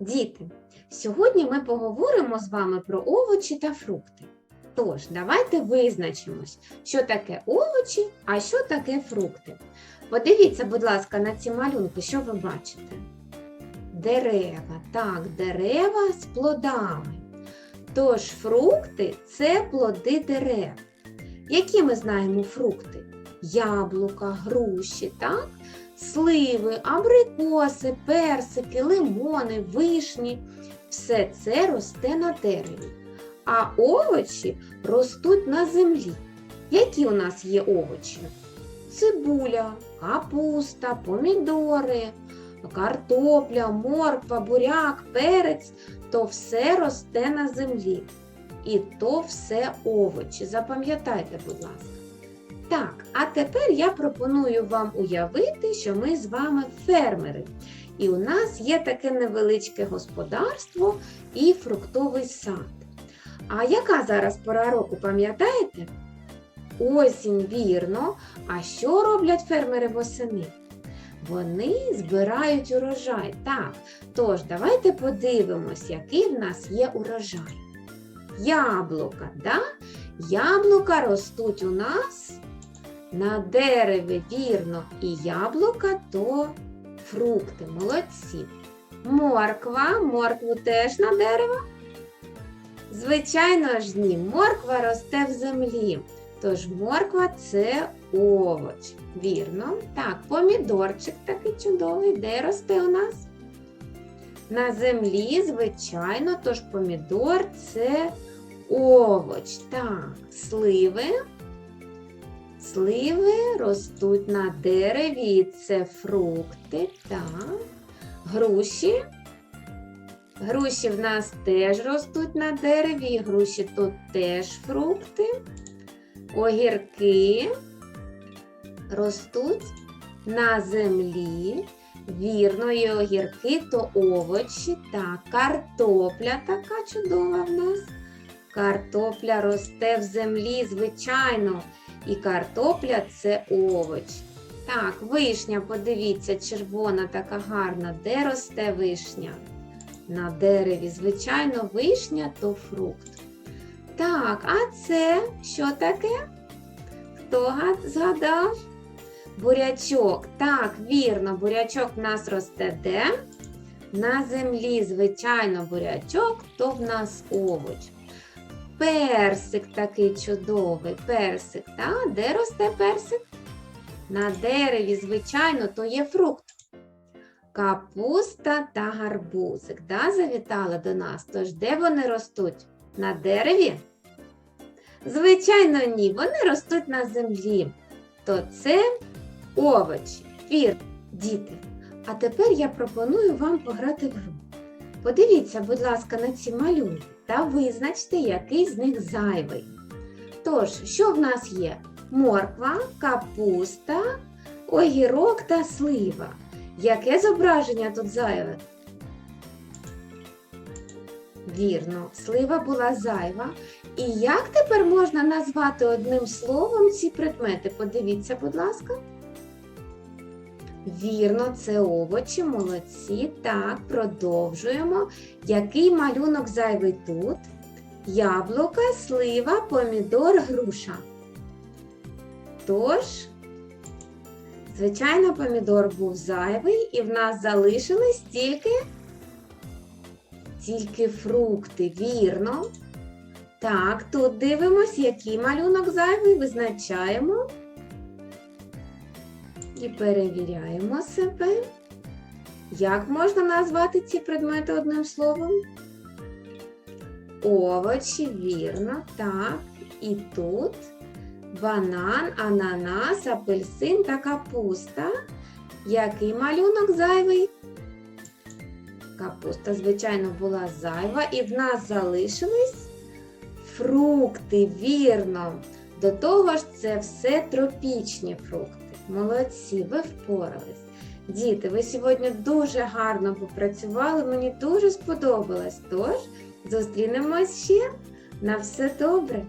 Діти, сьогодні ми поговоримо з вами про овочі та фрукти. Тож, давайте визначимось, що таке овочі, а що таке фрукти. Подивіться, будь ласка, на ці малюнки, що ви бачите? Дерева, так, дерева з плодами. Тож фрукти це плоди дерев. Які ми знаємо фрукти? Яблука, груші, так? Сливи, абрикоси, персики, лимони, вишні. Все це росте на дереві. А овочі ростуть на землі. Які у нас є овочі? Цибуля, капуста, помідори, картопля, морква, буряк, перець то все росте на землі. І то все овочі. Запам'ятайте, будь ласка. Так, а тепер я пропоную вам уявити, що ми з вами фермери. І у нас є таке невеличке господарство і фруктовий сад. А яка зараз пора року, пам'ятаєте? Осінь, вірно. А що роблять фермери восени? Вони збирають урожай. Так, тож давайте подивимось, який в нас є урожай. Яблука, да? Яблука ростуть у нас на дереві, вірно, і яблука то фрукти, молодці. Морква, моркву теж на дерево? Звичайно ж ні, морква росте в землі. Тож морква це овоч. Вірно. Так, помідорчик такий чудовий, де росте у нас? На землі, звичайно, тож помідор це овоч. Так, сливи. Сливи ростуть на дереві, це фрукти, так. Груші. Груші в нас теж ростуть на дереві, груші тут теж фрукти. Огірки ростуть на землі. Вірно, і огірки то овочі, так, картопля така чудова в нас. Картопля росте в землі, звичайно. І картопля це овоч. Так, вишня, подивіться, червона, така гарна. Де росте вишня? На дереві. Звичайно, вишня то фрукт. Так, а це що таке? Хто згадав? Бурячок. Так, вірно, бурячок в нас росте де? На землі, звичайно, бурячок, то в нас овоч. Персик такий чудовий, персик, та? де росте персик? На дереві, звичайно, то є фрукт. Капуста та гарбузик, да, завітали до нас. Тож де вони ростуть? На дереві? Звичайно, ні, вони ростуть на землі. То це овочі. Вір, діти. А тепер я пропоную вам пограти в гру. Подивіться, будь ласка, на ці малюнки та визначте, який з них зайвий. Тож, що в нас є? Морква, капуста, огірок та слива. Яке зображення тут зайве? Вірно, слива була зайва. І як тепер можна назвати одним словом ці предмети? Подивіться, будь ласка. Вірно, це овочі, молодці. Так, продовжуємо. Який малюнок зайвий тут? Яблука, слива, помідор, груша. Тож, звичайно, помідор був зайвий, і в нас залишились тільки, тільки фрукти, вірно. Так, тут дивимось, який малюнок зайвий, визначаємо. І перевіряємо себе. Як можна назвати ці предмети одним словом? Овочі, вірно, так. І тут банан, ананас, апельсин та капуста. Який малюнок зайвий? Капуста, звичайно, була зайва, і в нас залишились фрукти, вірно. До того ж, це все тропічні фрукти. Молодці, ви впорались. Діти, ви сьогодні дуже гарно попрацювали, мені дуже сподобалось. Тож, зустрінемось ще. На все добре!